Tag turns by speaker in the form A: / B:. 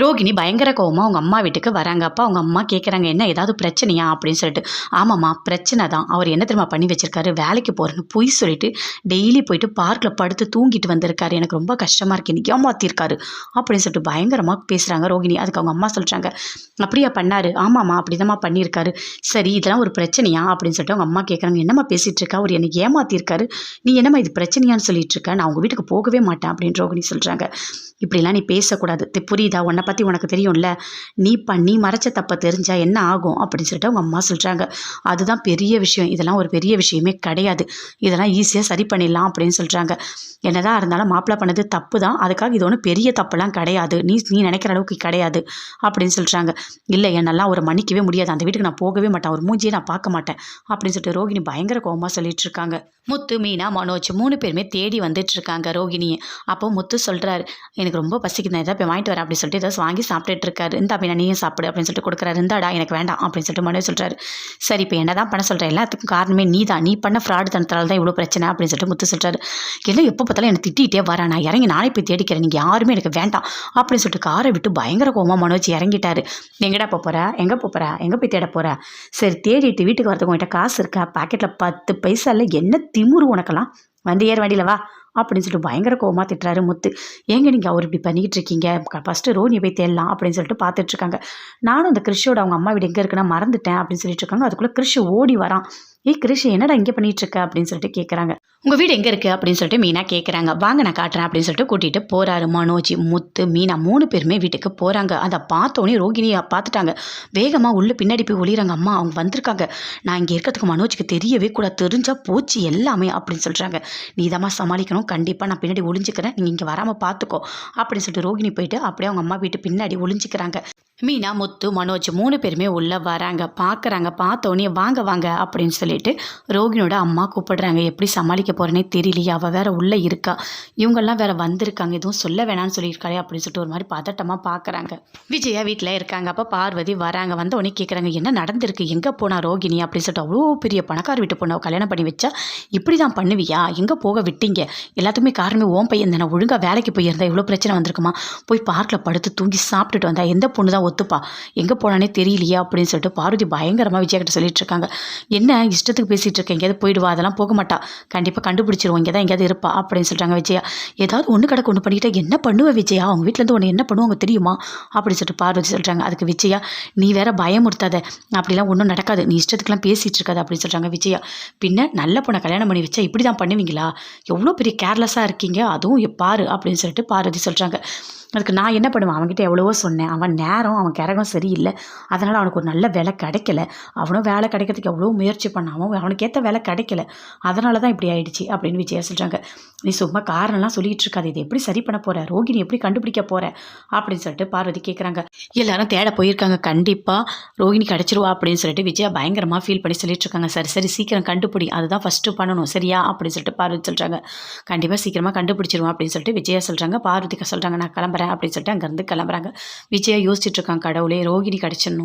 A: ரோகிணி பயங்கர கோவமாக அவங்க அம்மா வீட்டுக்கு வராங்க. அப்பா அவங்க அம்மா கேட்குறாங்க என்ன ஏதாவது பிரச்சனையா? அப்படின்னு சொல்லிட்டு. ஆமாம்மா பிரச்சனை தான். அவர் என்ன தெரியுமா பண்ணி வச்சிருக்காரு? வேலைக்கு போகிறேன்னு பொய் சொல்லிட்டு டெய்லி போயிட்டு பார்க்கில் படுத்து தூங்கிட்டு வந்திருக்காரு. எனக்கு ரொம்ப கஷ்டமாக இருக்கு. எனக்கு ஏமாத்திருக்காரு. அப்படின்னு சொல்லிட்டு பயங்கரமாக பேசுகிறாங்க ரோகிணி. அதுக்கு அவங்க அம்மா சொல்கிறாங்க அப்படியா பண்ணாரு? ஆமாம்மா அப்படிதாம்மா பண்ணியிருக்காரு. சரி இதெல்லாம் ஒரு பிரச்சனையா? அப்படின்னு சொல்லிட்டு அவங்க அம்மா கேட்குறாங்க என்னம்மா பேசிகிட்டு இருக்கா? அவர் என்னை ஏமாத்திருக்காரு. நீ என்னம்மா இது பிரச்சனையான்னு சொல்லிட்டு இருக்க? நான் உங்கள் வீட்டுக்கு போகவே மாட்டேன். அப்படின்னு ரோகிணி சொல்கிறாங்க இப்படிலாம் நீ பேசக்கூடாது. புரியுதா? உன்னை பற்றி உனக்கு தெரியும்ல. நீ பண்ணி மறைச்ச தப்பை தெரிஞ்சா என்ன ஆகும் அப்படின்னு சொல்லிட்டு அவங்க அம்மா சொல்கிறாங்க அதுதான் பெரிய விஷயம். இதெல்லாம் ஒரு பெரிய விஷயமே கிடையாது. இதெல்லாம் ஈஸியாக சரி பண்ணிடலாம் அப்படின்னு சொல்கிறாங்க என்னதான் இருந்தாலும் மாப்பிள்ளை பண்ணது தப்பு தான். அதுக்காக இது ஒன்றும் பெரிய தப்புலாம் கிடையாது. நீ நீ நினைக்கிற அளவுக்கு கிடையாது அப்படின்னு சொல்கிறாங்க இல்லை என்னெல்லாம் ஒரு மன்னிக்கவே முடியாது. அந்த வீட்டுக்கு நான் போகவே மாட்டேன். ஒரு மூஞ்சியை நான் பார்க்க மாட்டேன் அப்படின்னு சொல்லிட்டு ரோகிணி பயங்கர கோபமாக சொல்லிட்டு இருக்காங்க. முத்து மீனா மனோஜ் மூணு பேருமே தேடி வந்துட்டு இருக்காங்க ரோகிணியை. அப்போ முத்து சொல்கிறாரு எனக்கு ரொம்ப பசிக்குது நான் போய் வாங்கிட்டு வரேன் அப்படின்னு சொல்லிட்டு ஏதாவது வாங்கி சாப்பிட்டுட்டு இருக்காரு இந்த மீனா நீயும் சாப்பிடு அப்படின்னு சொல்லிட்டு கொடுக்குறாரு. இருந்தாடா எனக்கு வேண்டாம் அப்படின்னு சொல்லிட்டு மனோஜ் சொல்கிறாரு சரி இப்போ என்ன தான் பண்ண சொல்கிறேன் எல்லாத்துக்கும் காரணமே நீ தான். நீ பண்ண ஃப்ராடு தனத்தால் தான் இவ்வளோ பிரச்சனை அப்படின்னு சொல்லிட்டு முத்து சொல்கிறாரு என்ன எப்போ பார்த்தாலும் என்னை திட்டிகிட்டே வரேன். நான் இறங்கி நானே போய் தேடிக்கிறேன் நீங்கள் யாருமே எனக்கு வேண்டாம் அப்படின்னு சொல்லிட்டு காரை விட்டு பயங்கர கோமா மனோஜ் இறங்கிட்டாரு. எங்கடா போக போகிறா எங்கே போக எங்கே போய் தேட போகிற சரி தேடிட்டு வீட்டுக்கு வரதுக்கு உங்கள்கிட்ட காசு இருக்கா? பாக்கெட்டில் பத்து பைசாவில் என்ன திமுரு உனக்கெல்லாம். வந்து ஏறு வண்டியில் வா. அப்படின்னு சொல்லிட்டு பயங்கர கோவமாக திட்டுறாரு முத்து. ஏங்க நீங்கள் அவர் இப்படி பண்ணிக்கிட்டு இருக்கீங்க? ஃபஸ்ட்டு ரோனியை போய் தேடலாம் அப்படின்னு சொல்லிட்டு பார்த்துட்ருக்காங்க நானும் அந்த கிறிஷோட அவங்க அம்மா வீடு எங்கே இருக்குன்னா மறந்துட்டேன் அப்படின்னு சொல்லிட்டு இருக்காங்க. அதுக்குள்ளே கிறிஷ் ஓடி வரான். ஏய் கிறிஷ் என்னடா இங்கே பண்ணிட்டு இருக்க? அப்படின்னு சொல்லிட்டு கேட்குறாங்க உங்கள் வீடு எங்கே இருக்குது அப்படின்னு சொல்லிட்டு மீனா கேட்குறாங்க வாங்க நான் காட்டுறேன் அப்படின்னு சொல்லிட்டு கூட்டிகிட்டு போகிறாரு மனோஜ் முத்து மீனா மூணு பேருமே வீட்டுக்கு போகிறாங்க அதை பார்த்தோன்னே ரோகிணியை பார்த்துட்டாங்க. வேகமாக உள்ளே பின்னாடி போய் ஒளிகிறாங்க அம்மா அவங்க வந்திருக்காங்க. நான் இங்கே இருக்கிறதுக்கு மனோஜுக்கு தெரியவே கூட தெரிஞ்சால் போச்சு எல்லாமே அப்படின்னு சொல்கிறாங்க நீ சமாளிக்கணும். கண்டிப்பாக நான் பின்னாடி ஒளிஞ்சுக்கிறேன். நீங்கள் இங்கே வராமல் பார்த்துக்கோ அப்படின்னு சொல்லிட்டு ரோகிணி போயிட்டு அப்படியே அவங்க அம்மா வீட்டு பின்னாடி ஒளிஞ்சிக்கிறாங்க. மீனா முத்து மனோஜ் மூணு பேருமே உள்ளே வராங்க. பார்க்குறாங்க பார்த்தோன்னே வாங்க வாங்க அப்படின்னு சொல்லிட்டு ரோகினோட அம்மா கூப்பிடுறாங்க. எப்படி சமாளிக்க போகிறேனே தெரியலையே. அவள் வேற உள்ளே இருக்கா. இவங்கெல்லாம் வேற வந்திருக்காங்க. எதுவும் சொல்ல வேணாம்னு சொல்லியிருக்காளே அப்படின்னு சொல்லிட்டு ஒரு மாதிரி பதட்டமாக பார்க்குறாங்க விஜயா வீட்டில் இருக்காங்க. அப்போ பார்வதி வராங்க. வந்த உடனே கேட்குறாங்க என்ன நடந்திருக்கு? எங்கே போனா ரோகிணி? அப்படின்னு சொல்லிட்டு அவ்வளோ பெரிய பணக்கார வீட்டு பொண்ணை கல்யாணம் பண்ணி வச்சா இப்படி தான் பண்ணுவியா? எங்கே போக விட்டீங்க? எல்லாத்துக்குமே காரணமே ஓம் பையன் தானே. ஒழுங்காக வேலைக்கு போயிருந்தா இவ்வளோ பிரச்சனை வந்திருக்குமா? போய் பார்க்கில் படுத்து தூங்கி சாப்பிட்டுட்டு வந்தா எந்த பொண்ணு தான் ஒத்துப்பா. எங்கே போனானே தெரியலையா அப்படின்னு சொல்லிட்டு பார்வதி பயங்கரமாக விஜயகிட்ட சொல்லிட்டு இருக்காங்க என்ன இஷ்டத்துக்கு பேசிகிட்டு இருக்க? எங்கேயாவது போயிடுவா அதெல்லாம் போக மாட்டா. கண்டிப்பாக கண்டுபிடிச்சிருவோம். இங்கே தான் எங்கேயாவது இருப்பா அப்படின்னு சொல்கிறாங்க விஜயா. ஏதாவது ஒன்று கடை ஒன்று பண்ணிக்கிட்டா என்ன பண்ணுவேன் விஜயா? அவங்க வீட்டிலேருந்து ஒன்று என்ன பண்ணுவாங்க தெரியுமா? அப்படின்னு சொல்லிட்டு பார்வதி சொல்கிறாங்க அதுக்கு விஜயா நீ வேற பயமுறுத்தாத. அப்படிலாம் ஒன்றும் நடக்காது. நீ இஷ்டத்துக்குலாம் பேசிகிட்டு இருக்காது அப்படின்னு சொல்கிறாங்க விஜயா. பின்ன நல்ல பொண்ணை கல்யாணம் பண்ணி வச்சா இப்படி தான் பண்ணுவீங்களா? எவ்வளோ பெரிய கேர்லெஸ்ஸாக இருக்கீங்க? அதுவும் பாரு அப்படின்னு சொல்லிட்டு பார்வதி சொல்கிறாங்க அதுக்கு நான் என்ன பண்ணுவேன்? அவன்கிட்ட எவ்வளவோ சொன்னேன். அவன் நேரம் அவன் கிரகம் சரியில்லை. அதனால் அவனுக்கு ஒரு நல்ல வேலை கிடைக்கல. அவனும் வேலை கிடைக்கிறதுக்கு எவ்வளோ முயற்சி பண்ணாமல் அவனுக்கு ஏற்ற வேலை கிடைக்கல. அதனால தான் இப்படி ஆயிடுச்சு அப்படின்னு விஜயா சொல்கிறாங்க நீ சும்மா காரணம்லாம் சொல்லிட்டு இருக்காது. இதை எப்படி சரி பண்ண போகிற ரோகிணி எப்படி கண்டுபிடிக்க போகிற அப்படின்னு சொல்லிட்டு பார்வதி கேட்குறாங்க எல்லாரும் தேட போயிருக்காங்க. கண்டிப்பாக ரோகிணி கிடச்சிருவா அப்படின்னு சொல்லிட்டு விஜயா பயங்கரமாக ஃபீல் பண்ணி சொல்லிட்டு இருக்காங்க. சரி சரி சீக்கிரம் கண்டுபிடி. அதுதான் ஃபஸ்ட்டு பண்ணணும். சரியா? அப்படின்னு சொல்லிட்டு பார்வதி சொல்கிறாங்க கண்டிப்பாக சீக்கிரமாக கண்டுபிடிச்சிருவோம் அப்படின்னு சொல்லிட்டு விஜயா சொல்கிறாங்க பார்வதிக்கு சொல்கிறாங்க நான் கிளம்புறேன். அப்படின்னு சொல்லிட்டு அங்கேருந்து கிளம்புறாங்க. விஜயா யோசிச்சுட்டு இருக்காங்க கடவுளே ரோகிணி கிடச்சிடணும்.